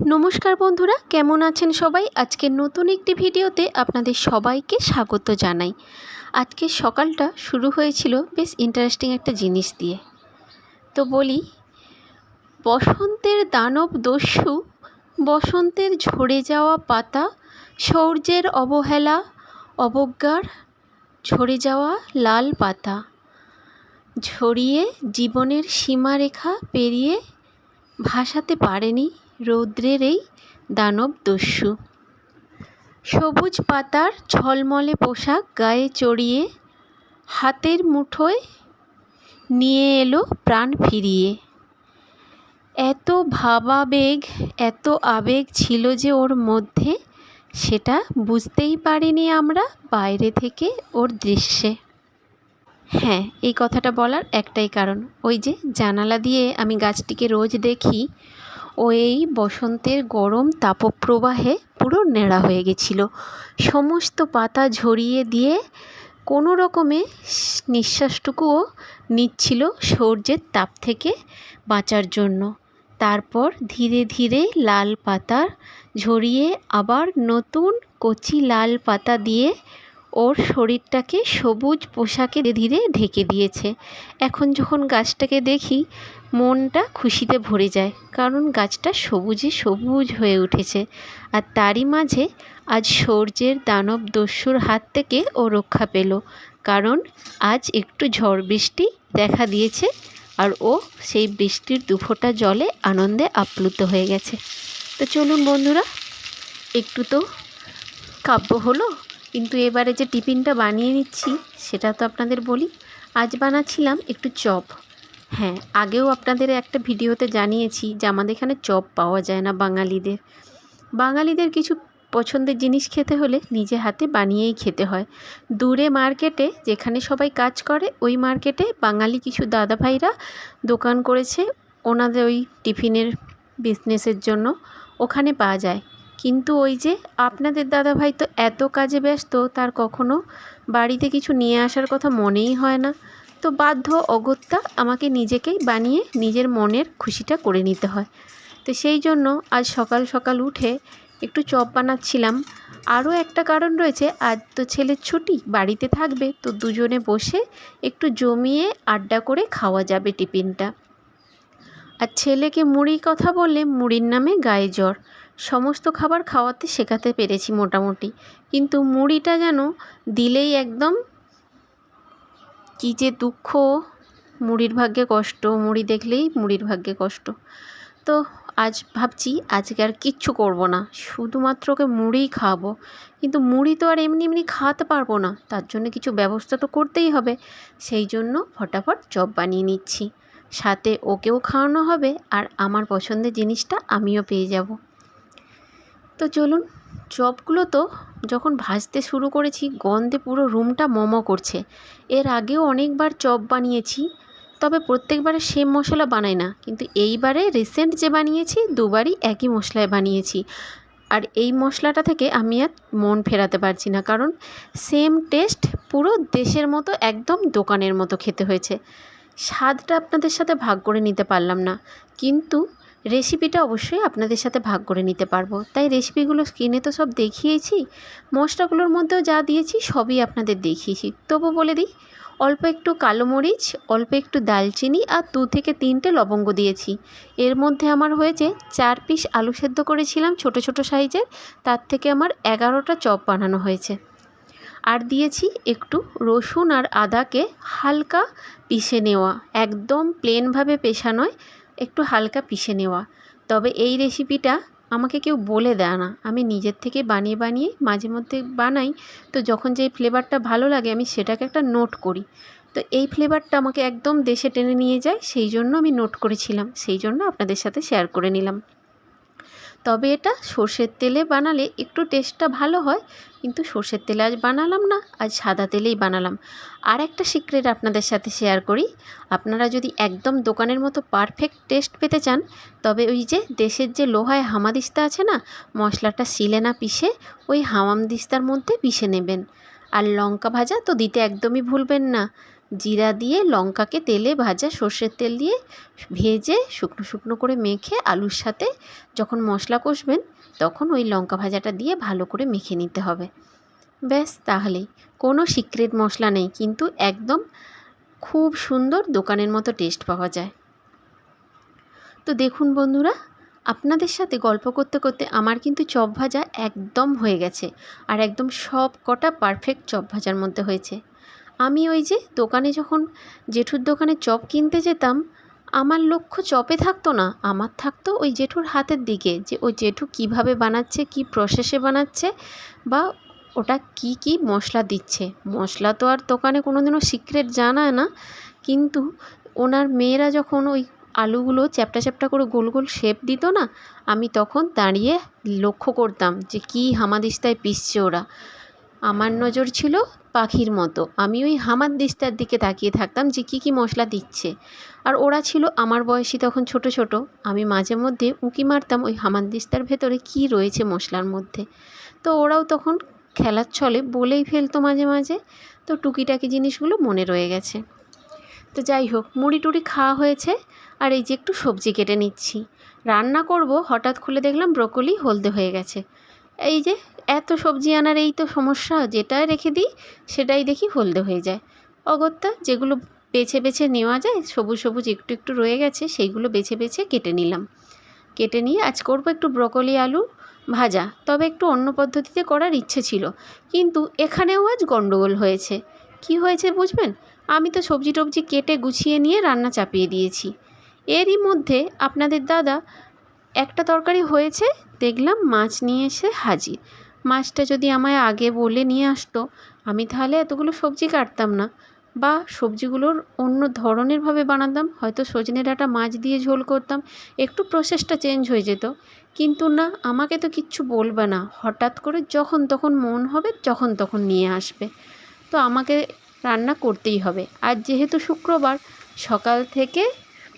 নমস্কার বন্ধুরা, কেমন আছেন সবাই? আজকের নতুন একটি ভিডিওতে আপনাদের সবাইকে স্বাগত জানাই। আজকে সকালটা শুরু হয়েছিল বেশ ইন্টারেস্টিং একটা জিনিস দিয়ে। তো বলি, বসন্তের দানব দস্যু, বসন্তের ঝরে যাওয়া পাতা, সৌর্যের অবহেলা, অবজ্ঞার ঝরে যাওয়া লাল পাতা, ঝরিয়ে জীবনের সীমারেখা পেরিয়ে ভাসাতে পারেনি রৌদ্রের এই দানব দস্যু। সবুজ পাতার ঝলমলে পোশাক গায়ে চড়িয়ে হাতের মুঠোয় নিয়ে এলো প্রাণ ফিরিয়ে। এত ভাবাবেগ, এত আবেগ ছিল যে ওর মধ্যে, সেটা বুঝতেই পারিনি আমরা বাইরে থেকে ওর দৃশ্যে। হ্যাঁ এই কথাটা বলার একটাই কারণ। ওই যে জানালা দিয়ে আমি গাছটিকে রোজ দেখি ও এই বসন্তের গরম তাপপ্রবাহে পুরো ন্যাড়া হয়ে গেছিল। সমস্ত পাতা ঝরিয়ে দিয়ে কোনো রকমে নিঃশ্বাসটুকুও নিচ্ছিল সূর্যের তাপ থেকে বাঁচার জন্য। তারপর ধীরে ধীরে লাল পাতা ঝরিয়ে আবার নতুন কচি লাল পাতা দিয়ে ওর শরীরটাকে সবুজ পোশাকে ধীরে ঢেকে দিয়েছে। এখন যখন গাছটাকে দেখি, মনটা খুশিতে ভরে যায়, কারণ গাছটা সবুজে সবুজ হয়ে উঠেছে। আর তারই মাঝে আজ সূর্যের দানব দস্যুর হাত থেকে ও রক্ষা পেল, কারণ আজ একটু ঝড় বৃষ্টি দেখা দিয়েছে আর ও সেই বৃষ্টির দুফোঁটা জলে আনন্দে আপ্লুত হয়ে গেছে। তো চলুন বন্ধুরা, একটু তো কাব্য হলো। কিন্তু এবারে যে টিফিনটা বানিয়ে নিচ্ছি, সেটা তো আপনাদের বলি। আজ বানাচ্ছিলাম একটু চপ। হ্যাঁ আগেও আপনাদের একটা ভিডিওতে জানিয়েছি যে আমাদের এখানে চপ পাওয়া যায় না বাঙালিদের। বাঙালিদের কিছু পছন্দের জিনিস খেতে হলে নিজে হাতে বানিয়েই খেতে হয়। দূরে মার্কেটে যেখানে সবাই কাজ করে, ওই মার্কেটে বাঙালি কিছু দাদা ভাইরা দোকান করেছে ওনাদের ওই টিফিনের বিজনেসের জন্য। ওখানে পাওয়া যায়। কিন্তু ওই যে আপনাদের দাদাভাই তো এত কাজে ব্যস্ত, তার কখনো বাড়িতে কিছু নিয়ে আসার কথা মনেই হয় না। তো বাধ্য অগত্যা আমাকে নিজেকেই বানিয়ে নিজের মনের খুশিটা করে নিতে হয়। তো সেই জন্য আজ সকাল সকাল উঠে একটু চপ বানাচ্ছিলাম। আরও একটা কারণ রয়েছে, আজ তো ছেলের ছুটি, বাড়িতে থাকবে, তো দুজনে বসে একটু জমিয়ে আড্ডা করে খাওয়া যাবে টিফিনটা। আর ছেলেকে মুড়ির কথা বললে মুড়ির নামে গায়ে জ্বর। সমস্ত খাবার খাওয়াতে শেখাতে পেরেছি মোটামুটি। কিন্তু মুড়িটা যেন দিলেই একদম কী যে দুঃখ, মুড়ির ভাগ্যে কষ্ট, মুড়ি দেখলেই মুড়ির ভাগ্যে কষ্ট। তো আজ ভাবছি আজকে আর কিচ্ছু করব না, শুধুমাত্র ওকে মুড়িই খাওয়াবো। কিন্তু মুড়ি তো আর এমনি এমনি খাওয়াতে পারব না, তার জন্য কিছু ব্যবস্থা তো করতেই হবে। সেই জন্য ফটাফট চপ বানিয়ে নিচ্ছি। সাথে ওকেও খাওয়ানো হবে আর আমার পছন্দের জিনিসটা আমিও পেয়ে যাব। তো চলুন, চপগুলো তো যখন ভাজতে শুরু করেছি, গন্ধে পুরো রুমটা মমো করছে। এর আগেও অনেকবার চপ বানিয়েছি, তবে প্রত্যেকবারে সেম মশলা বানাই না। কিন্তু এইবারে রিসেন্ট যে বানিয়েছি, দুবারই একই মশলায় বানিয়েছি। আর এই মশলাটা থেকে আমি আর মন ফেরাতে পারছি না, কারণ সেম টেস্ট পুরো দেশের মতো, একদম দোকানের মতো খেতে হয়েছে। স্বাদটা আপনাদের সাথে ভাগ করে নিতে পারলাম না। কিন্তু রেসিপিটা অবশ্যই আপনাদের সাথে ভাগ করে নিতে পারব। তাই রেসিপিগুলো স্ক্রিনে তো সব দেখিয়েছি। মশলাগুলোর মধ্যেও যা দিয়েছি সবই আপনাদের দেখিয়েছি। তবু বলে দিই, অল্প একটু কালো মরিচ, অল্প একটু দালচিনি আর দু থেকে তিনটে লবঙ্গ দিয়েছি। এর মধ্যে আমার হয়েছে চার পিস আলু সেদ্ধ করেছিলাম ছোট ছোট সাইজের। তার থেকে আমার এগারোটা চপ বানানো হয়েছে। আর দিয়েছি একটু রসুন আর আদাকে হালকা পিষে নেওয়া। একদম প্লেনভাবে পেশা নয়। একটু হালকা পিষে নেওয়া। তবে এই রেসিপিটা আমাকে কেউ বলে দেয় না। আমি নিজের থেকে বানিয়ে বানিয়ে মাঝে মধ্যে বানাই। তো যখন যে ফ্লেভারটা ভালো লাগে, আমি সেটাকে একটা নোট করি। তো এই ফ্লেভারটা আমাকে একদম দেশে টেনে নিয়ে যায়। সেই জন্য আমি নোট করেছিলাম। সেই জন্য আপনাদের সাথে শেয়ার করে নিলাম। তবে এটা সর্ষের তেলে বানালে একটু টেস্টটা ভালো হয়। কিন্তু সর্ষের তেলে আজ বানালাম না, আজ সাদা তেলেই বানালাম। আর একটা সিক্রেট আপনাদের সাথে শেয়ার করি। আপনারা যদি একদম দোকানের মতো পারফেক্ট টেস্ট পেতে চান, তবে ওই যে দেশের যে লোহায় হামাদিস্তা আছে না, মশলাটা শিলে না পিষে ওই হামামদিস্তার মধ্যে পিষে নেবেন। আর লঙ্কা ভাজা তো দিতে একদমই ভুলবেন না। জিরা দিয়ে লঙ্কাকে তেলে ভাজা সর্ষের তেল দিয়ে ভেজে শুকনো শুকনো করে মেখে আলুর সাথে যখন মশলা কষবেন, তখন ওই লঙ্কা ভাজাটা দিয়ে ভালো করে মেখে নিতে হবে। ব্যাস, তাহলেই। কোনো সিক্রেট মশলা নেই, কিন্তু একদম খুব সুন্দর দোকানের মতো টেস্ট পাওয়া যায়। তো দেখুন বন্ধুরা, আপনাদের সাথে গল্প করতে করতে আমার কিন্তু চপ ভাজা একদম হয়ে গেছে, আর একদম সব কটা পারফেক্ট চপ ভাজার মধ্যে হয়েছে। আমি ওই যে দোকানে যখন জেঠুর দোকানে চপ কিনতে যেতাম, আমার লক্ষ্য চপে থাকতো না। আমার থাকতো ওই জেঠুর হাতের দিকে যে ওই জেঠু কীভাবে বানাচ্ছে, কি প্রসেসে বানাচ্ছে বা ওটা কি কি মশলা দিচ্ছে। মশলা তো আর দোকানে কোনো দিনও সিক্রেট জানায় না। কিন্তু ওনার মেয়েরা যখন ওই আলুগুলো চ্যাপটা চ্যাপটা করে গোল গোল শেপ দিত না, আমি তখন দাঁড়িয়ে লক্ষ্য করতাম যে কী হামাদিস্তায় পিসছে ওরা। আমার নজর ছিল পাখির মতো। আমি ওই হামার দিস্তার দিকে তাকিয়ে থাকতাম যে কী কী মশলা দিচ্ছে। আর ওরা ছিল আমার বয়সী তখন ছোট ছোট। আমি মাঝে মধ্যে উঁকি মারতাম ওই হামানদিস্তার ভেতরে কী রয়েছে মশলার মধ্যে। তো ওরাও তখন খেলার ছলে বলেই ফেলতো মাঝে মাঝে। তো টুকিটাকি জিনিসগুলো মনে রয়ে গেছে। তো যাই হোক, মুড়ি টুড়ি খাওয়া হয়েছে। আর এই যে একটু সবজি কেটে নিচ্ছি। রান্না করব, হঠাৎ খুলে দেখলাম ব্রকলি হলদে হয়ে গেছে। এই যে, এত সবজি আনার এই তো সমস্যা যেটা রেখে দিই, সেটাই দেখি হলদে হয়ে যায়। অগত্যা, যেগুলো বেছে বেছে নেওয়া যায়, সবুজ সবুজ একটু একটু রয়ে গেছে, সেইগুলো বেছে বেছে কেটে নিলাম। কেটে নিয়ে আজ করব একটু ব্রকলি আলু ভাজা, তবে একটু অন্য পদ্ধতিতে করার ইচ্ছে ছিল। কিন্তু এখানেও আজ গণ্ডগোল হয়েছে। কি হয়েছে বুঝবেন? আমি তো সবজি টবজি কেটে গুছিয়ে নিয়ে রান্না চাপিয়ে দিয়েছি। এরই মধ্যে আপনাদের দাদা একটা তরকারি হয়েছে, দেখলাম মাছ নিয়ে এসে হাজির। মাছটা যদি আমায় আগে বলে নিয়ে আসতো, আমি তাহলে এতগুলো সবজি কাটতাম না। বা সবজিগুলোর অন্য ধরনেরভাবে বানাতাম, হয়তো সজনে ডাঁটা মাছ দিয়ে ঝোল করতাম, একটু প্রসেসটা চেঞ্জ হয়ে যেত। কিন্তু না, আমাকে তো কিচ্ছু বলবে না। হঠাৎ করে যখন তখন মন হবে, যখন তখন নিয়ে আসবে। তো আমাকে রান্না করতেই হবে। আর যেহেতু শুক্রবার, সকাল থেকে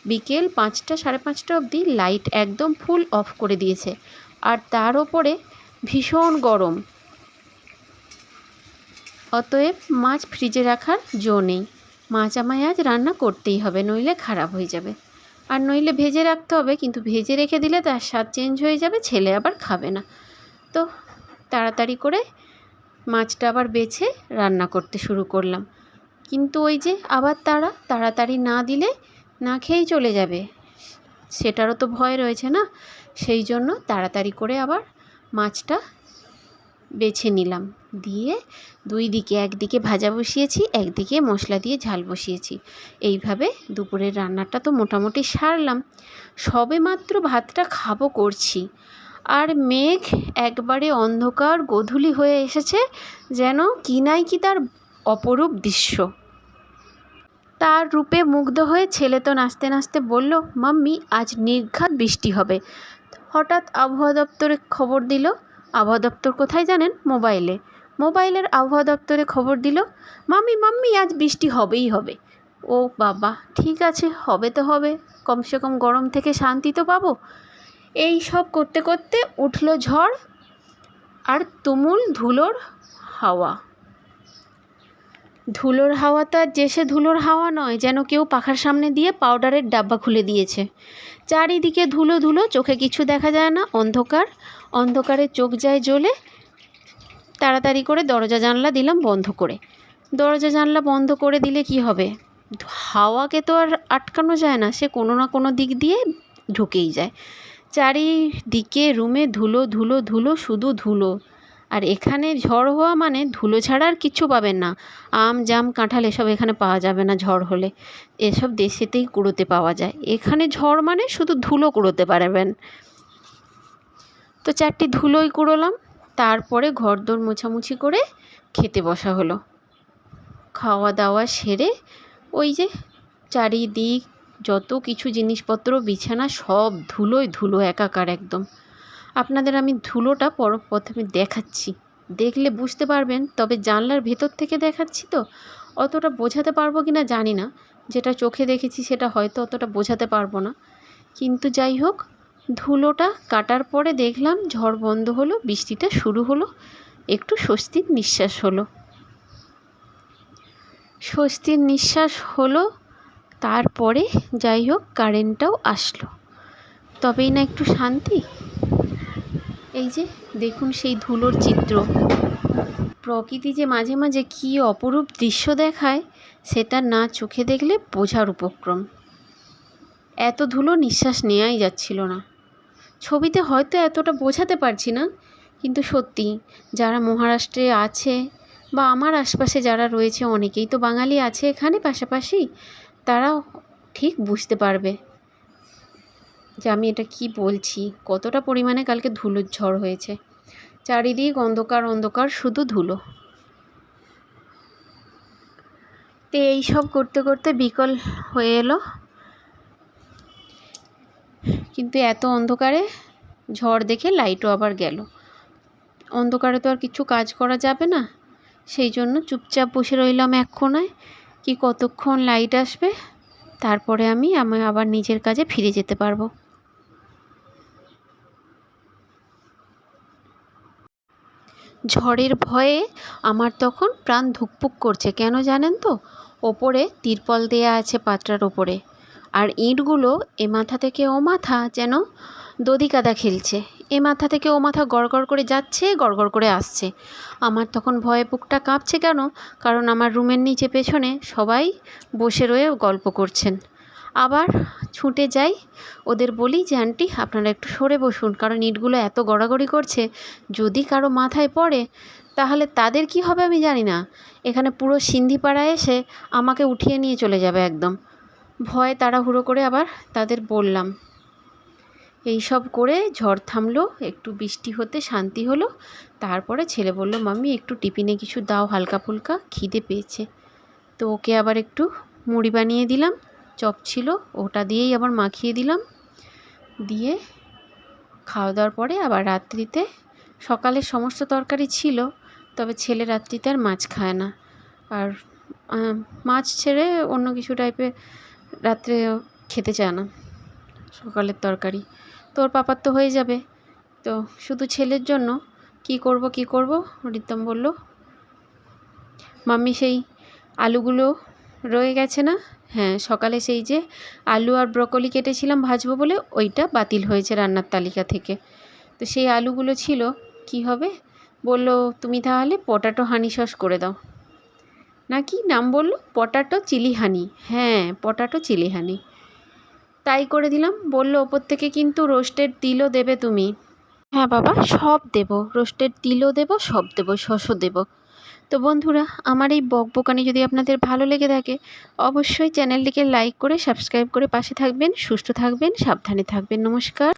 বিকেল পাঁচটা সাড়ে পাঁচটা অবধি লাইট একদম ফুল অফ করে দিয়েছে। আর তার ওপরে ভীষণ গরম। অতএব মাছ ফ্রিজে রাখার জো নেই। মাছ আমায় আজ রান্না করতেই হবে, নইলে খারাপ হয়ে যাবে। আর নইলে ভেজে রাখতে হবে, কিন্তু ভেজে রেখে দিলে তার স্বাদ চেঞ্জ হয়ে যাবে, ছেলে আবার খাবে না। তো তাড়াতাড়ি করে মাছটা আবার বেছে রান্না করতে শুরু করলাম। কিন্তু ওই যে আবার তারা তাড়াতাড়ি না দিলে না খেয়েই চলে যাবে। সেটারও তো ভয় রয়েছে না? সেই জন্য তাড়াতাড়ি করে আবার মাছটা বেছে নিলাম। দিয়ে দুই দিকে একদিকে ভাজা বসিয়েছি, একদিকে মশলা দিয়ে ঝাল বসিয়েছি। এইভাবে দুপুরের রান্নাটা তো মোটামুটি সারলাম। সবে মাত্র ভাতটা খাব করছি। আর মেঘ একবারে অন্ধকার গোধূলি হয়ে এসেছে যেন কি নাই কি তার অপরূপ দৃশ্য। তার রূপে মুগ্ধ হয়ে ছেলে তো নাচতে নাচতে বলল, মাম্মি, আজ নির্ঘাত বৃষ্টি হবে। হঠাৎ আবহাওয়া দপ্তরে খবর দিল, আবহাওয়া দপ্তর কোথায় জানেন? মোবাইলে। মোবাইলের আবহাওয়া দপ্তরে খবর দিল, মাম্মি মাম্মি, আজ বৃষ্টি হবেই হবে। ও বাবা, ঠিক আছে, হবে তো হবে, কমসে কম গরম থেকে শান্তি তো পাবো। এই সব করতে করতে উঠল ঝড় আর তুমুল ধুলোর হাওয়া। ধুলোর হাওয়া তো আর যে সে ধুলোর হাওয়া নয়, যেন কেউ পাখার সামনে দিয়ে পাউডারের ডাব্বা খুলে দিয়েছে। চারিদিকে ধুলো ধুলো, চোখে কিছু দেখা যায় না, অন্ধকার। অন্ধকারে চোখ যায় জ্বলে, তাড়াতাড়ি করে দরজা জানলা দিলাম বন্ধ করে। দরজা জানলা বন্ধ করে দিলে কি হবে? হাওয়াকে তো আর আটকানো যায় না, সে কোনো না কোনো দিক দিয়ে ঢুকেই যায়। চারিদিকে রুমে ধুলো ধুলো ধুলো, শুধু ধুলো। আর এখানে ঝড় হওয়া মানে ধুলো ছাড়া আর কিচ্ছু পাবেন না। আম, জাম, কাঁঠাল এসব এখানে পাওয়া যাবে না ঝড় হলে। এসব দেশেতেই কুড়োতে পাওয়া যায়। এখানে ঝড় মানে শুধু ধুলো কুড়োতে পারবেন। তো চারটি ধুলোই কুড়োলাম। তারপরে ঘরদোর মোছামুছি করে খেতে বসা হলো। খাওয়া দাওয়া সেরে ওই যে চারিদিক যত কিছু জিনিসপত্র, বিছানা সব ধুলোয় ধুলো, একাকার একদম। আপনাদের আমি ধুলোটা পর প্রথমে দেখাচ্ছি। দেখলে বুঝতে পারবেন, তবে জানলার ভেতর থেকে দেখাচ্ছি তো? অতটা বোঝাতে পারব কি না জানি না। যেটা চোখে দেখেছি সেটা হয়তো অতটা বোঝাতে পারব না। কিন্তু যাই হোক, ধুলোটা কাটার পরে দেখলাম ঝড় বন্ধ হলো, বৃষ্টিটা শুরু হলো, একটু স্বস্তির নিঃশ্বাস হলো। স্বস্তির নিঃশ্বাস হলো, তারপরে যাই হোক কারেন্টটাও আসলো। তবেই না একটু শান্তি? এই যে দেখুন সেই ধুলোর চিত্র। প্রকৃতি যে মাঝে মাঝে কী অপরূপ দৃশ্য দেখায়, সেটা না চোখে দেখলে বোঝার উপক্রম। এত ধুলো নিঃশ্বাস নেওয়াই যাচ্ছিল না। ছবিতে হয়তো এতটা বোঝাতে পারছি না, কিন্তু সত্যি যারা মহারাষ্ট্রে আছে বা আমার আশপাশে যারা রয়েছে, অনেকেই তো বাঙালি আছে এখানে পাশাপাশি তারা ঠিক বুঝতে পারবে। যে আমি এটা কি বলছি? কতটা পরিমাণে কালকে ধুলোর ঝড় হয়েছে? চারিদিক অন্ধকার অন্ধকার, শুধু ধুলো। তো এইসব করতে করতে বিকল হয়ে এলো। কিন্তু এত অন্ধকারে ঝড় দেখে লাইটও আবার গেল। অন্ধকারে তো আর কিছু কাজ করা যাবে না। সেই জন্য চুপচাপ বসে রইলাম এক কোনায় কি কতক্ষণ লাইট আসবে? তারপরে আমি আমি আবার নিজের কাজে ফিরে যেতে পারব। ঝড়ের ভয়ে আমার তখন প্রাণ ধুকপুক করছে, কেন জানেন তো? ওপরে তিরপল দেয়া আছে পাত্রার ওপরে, আর ইঁটগুলো এ মাথা থেকে ও মাথা যেন দধিকাদা খেলছে। এ মাথা থেকে ও মাথা গড়গড় করে যাচ্ছে, গড়গড় করে আসছে। আমার তখন ভয়ে বুকটা কাঁপছে কেন? কারণ আমার রুমের নিচে পেছনে সবাই বসে রয়ে গল্প করছেন। আবার ছুটে যাই। ওদের বলি যে, আন্টি, আপনারা একটু সরে বসুন, কারণ ইটগুলো এত গড়াগড়ি করছে। যদি কারও মাথায় পড়ে, তাহলে তাদের কি হবে আমি জানি না। এখানে পুরো সিন্ধিপাড়া এসে আমাকে উঠিয়ে নিয়ে চলে যাবে একদম। ভয়ে তাড়াহুড়ো করে আবার তাদের বললাম। এই সব করে ঝড় থামলো, একটু বৃষ্টি হতে শান্তি হলো। তারপরে ছেলে বলল, মাম্মি, একটু টিফিনে কিছু দাও হালকা ফুলকা খিদে পেয়েছে। তো ওকে আবার একটু মুড়ি বানিয়ে দিলাম। চপ ছিল, ওটা দিয়েই আবার মাখিয়ে দিলাম। দিয়ে খাওয়া দাওয়ার পরে আবার রাত্রিতে, সকালের সমস্ত তরকারি ছিল, তবে ছেলে রাত্রিতে আর মাছ খায় না। আর মাছ ছেড়ে অন্য কিছু টাইপের রাত্রে খেতে চায় না, সকালের তরকারি। তোর পাপার তো হয়ে যাবে। তো শুধু ছেলের জন্য, কি করব কি করব? রিতম বলল, মাম্মি, সেই আলুগুলো রয়ে গেছে না? হ্যাঁ সকালে সেই যে আলু আর ব্রকলি কেটেছিলাম ভাজবো বলে, ওইটা বাতিল হয়েছে রান্নার তালিকা থেকে। তো সেই আলুগুলো ছিল, কি হবে? বলল, তুমি তাহলে পটাটো হানি সস করে দাও। না কি নাম বলল? পটাটো চিলি হানি হ্যাঁ পটাটো চিলি হানি তাই করে দিলাম। বলল, ওপর থেকে কিন্তু রোস্টেড তিলও দেবে তুমি। হ্যাঁ বাবা, সব দেবো। রোস্টেড তিলও দেবো, সব দেবো, শসও দেবো। তো বন্ধুরা, আমার এই বকবকানি যদি আপনাদের ভালো লেগে থাকে, অবশ্যই চ্যানেলটিকে লাইক করে সাবস্ক্রাইব করে পাশে থাকবেন, সুস্থ থাকবেন, সাবধানে থাকবেন। নমস্কার।